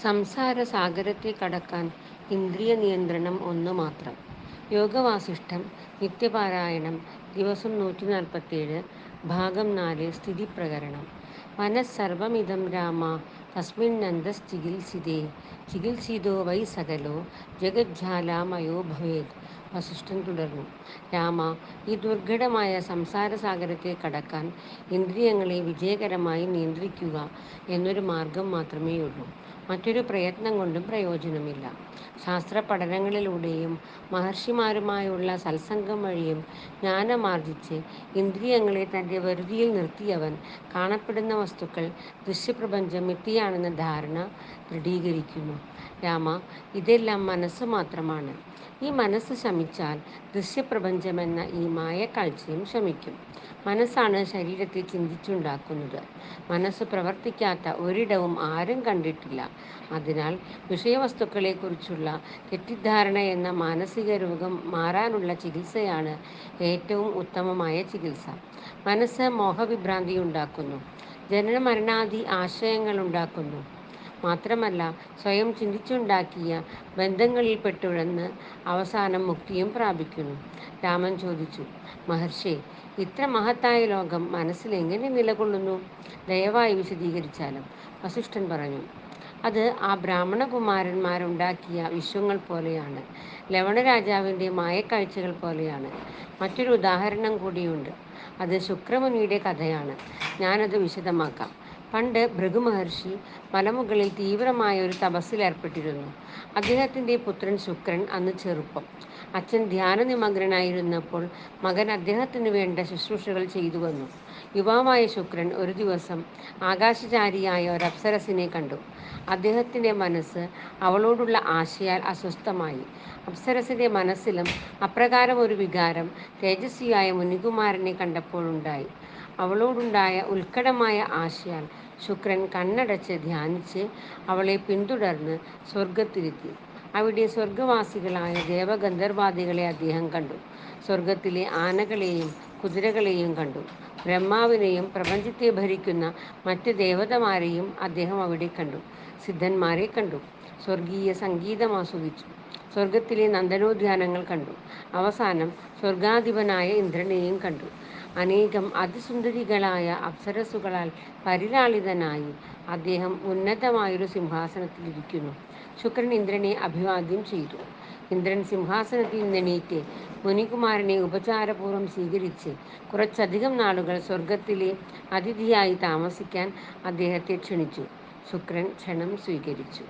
സംസാര സാഗരത്തെ കടക്കാൻ ഇന്ദ്രിയ നിയന്ത്രണം ഒന്ന് മാത്രം. യോഗവാസിഷ്ഠം നിത്യപാരായണം ദിവസം നൂറ്റി നാൽപ്പത്തിയേഴ് ഭാഗം നാല് സ്ഥിതിപ്രകരണം മനസ്സർവമിതം രാമ തസ്മിന്നന്തഃ ചികിത്സിതേ ചികിത്സിതോ വൈ സകലോ ജഗജ്ജാലാമയോ ഭവേത് വസിഷ്ഠൻ തുടർന്നു. രാമ ഈ ദുർഘടമായ സംസാരസാഗരത്തെ കടക്കാൻ ഇന്ദ്രിയങ്ങളെ വിജയകരമായി നിയന്ത്രിക്കുക എന്നൊരു മാർഗം മാത്രമേയുള്ളൂ. മറ്റൊരു പ്രയത്നം കൊണ്ടും പ്രയോജനമില്ല. ശാസ്ത്ര പഠനങ്ങളിലൂടെയും മഹർഷിമാരുമായുള്ള സത്സംഗം വഴിയും ജ്ഞാനമാർജിച്ച് ഇന്ദ്രിയങ്ങളെ തന്റെ വരുതിയിൽ നിർത്തിയവൻ കാണപ്പെടുന്ന വസ്തുക്കൾ ദൃശ്യപ്രപഞ്ചം മിഥ്യയാണെന്ന ധാരണ ദൃഢീകരിക്കുന്നു. രാമ ഇതെല്ലാം മനസ്സ് മാത്രമാണ്. ഈ മനസ്സ് ശമിച്ചാൽ ദൃശ്യപ്രപഞ്ചമെന്ന ഈ മായ മായക്കാഴ്ചയും ശമിക്കും. മനസ്സാണ് ശരീരത്തെ ചിന്തിച്ചുണ്ടാക്കുന്നത്. മനസ്സ് പ്രവർത്തിക്കാത്ത ഒരിടവും ആരും കണ്ടിട്ടില്ല. അതിനാൽ വിഷയവസ്തുക്കളെക്കുറിച്ചുള്ള മാനസിക രോഗം മാറാനുള്ള ചികിത്സയാണ് ഏറ്റവും ഉത്തമമായ ചികിത്സ. മനസ്സ് മോഹവിഭ്രാന്തി ഉണ്ടാക്കുന്നു ജനന മരണാദി ആശയങ്ങൾ ആശയങ്ങളുണ്ടാക്കുന്നു. മാത്രമല്ല സ്വയം ചിന്തിച്ചുണ്ടാക്കിയ ബന്ധങ്ങളിൽ പെട്ടുഴന്ന് അവസാനം മുക്തിയും പ്രാപിക്കുന്നു. രാമൻ ചോദിച്ചു മഹർഷി ഇത്ര മഹത്തായ ലോകം മനസ്സിൽ എങ്ങനെ നിലകൊള്ളുന്നു? ദയവായി വിശദീകരിച്ചാലും. വസിഷ്ഠൻ പറഞ്ഞു. അത് ആ ബ്രാഹ്മണകുമാരന്മാരുണ്ടാക്കിയ വിശ്വങ്ങൾ പോലെയാണ്. ലവണരാജാവിന്റെ മായക്കാഴ്ചകൾ പോലെയാണ്. മറ്റൊരു ഉദാഹരണം കൂടിയുണ്ട്. അത് ശുക്രമുനിയുടെ കഥയാണ്. ഞാനത് വിശദമാക്കാം. പണ്ട് ഭൃഗുമഹർഷി മലമുകളിൽ തീവ്രമായ ഒരു തപസ്സിലേർപ്പെട്ടിരുന്നു. അദ്ദേഹത്തിന്റെ പുത്രൻ ശുക്രൻ അന്ന് ചെറുപ്പം. അച്ഛൻ ധ്യാനനിമഗ്നനായിരുന്നപ്പോൾ മകൻ അദ്ദേഹത്തിന് വേണ്ട ശുശ്രൂഷകൾ ചെയ്തു വന്നു യുവാവായ ശുക്രൻ ഒരു ദിവസം ആകാശചാരിയായ ഒരു അപ്സരസിനെ കണ്ടു. അദ്ദേഹത്തിന്റെ മനസ്സ് അവളോടുള്ള ആശയാൽ അസ്വസ്ഥമായി. അപ്സരസിന്റെ മനസ്സിലും അപ്രകാരം ഒരു വികാരം തേജസ്വിയായ മുനികുമാരനെ കണ്ടപ്പോഴുണ്ടായി. അവളോടുണ്ടായ ഉത്കടമായ ആശയാൽ ശുക്രൻ കണ്ണടച്ച് ധ്യാനിച്ച് അവളെ പിന്തുടർന്ന് സ്വർഗത്തിലെത്തി അവിടെ സ്വർഗവാസികളായ ദേവഗന്ധർവാദികളെ അദ്ദേഹം കണ്ടു. സ്വർഗത്തിലെ ആനകളെയും കുതിരകളെയും കണ്ടു. ബ്രഹ്മാവിനെയും പ്രപഞ്ചത്തെ ഭരിക്കുന്ന മറ്റ് ദേവതമാരെയും അദ്ദേഹം അവിടെ കണ്ടു. സിദ്ധന്മാരെ കണ്ടു. സ്വർഗീയ സംഗീതമാസ്വദിച്ചു. സ്വർഗത്തിലെ നന്ദനോദ്യാനങ്ങൾ കണ്ടു. അവസാനം സ്വർഗാധിപനായ ഇന്ദ്രനെയും കണ്ടു. അനേകം അതിസുന്ദരികളായ അപ്സരസുകളാൽ പരിലാളിതനായി അദ്ദേഹം ഉന്നതമായൊരു സിംഹാസനത്തിൽ ഇരിക്കുന്നു. ശുക്രൻ ഇന്ദ്രനെ അഭിവാദ്യം ചെയ്തു. ഇന്ദ്രൻ സിംഹാസനത്തിൽ നിന്നെണീറ്റ് മുനികുമാരനെ ഉപചാരപൂർവം സ്വീകരിച്ച് കുറച്ചധികം നാളുകൾ സ്വർഗത്തിലെ അതിഥിയായി താമസിക്കാൻ അദ്ദേഹത്തെ ക്ഷണിച്ചു. ശുക്രൻ ക്ഷണം സ്വീകരിച്ചു.